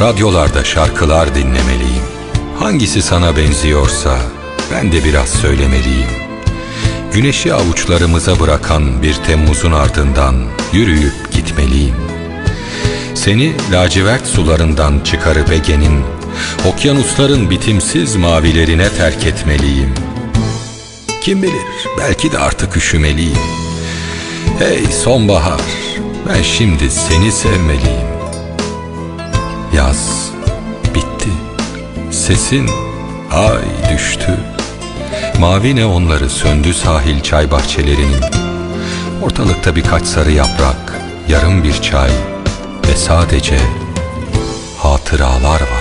Radyolarda şarkılar dinlemeliyim. Hangisi sana benziyorsa ben de biraz söylemeliyim. Güneşi avuçlarımıza bırakan bir Temmuz'un ardından yürüyüp gitmeliyim. Seni lacivert sularından çıkarıp Ege'nin, okyanusların bitimsiz mavilerine terk etmeliyim. Kim bilir belki de artık üşümeliyim. Hey sonbahar, ben şimdi seni sevmeliyim. Sesin ay düştü. Mavi neonları söndü sahil çay bahçelerinin. Ortalıkta birkaç sarı yaprak, yarım bir çay ve sadece hatıralar var.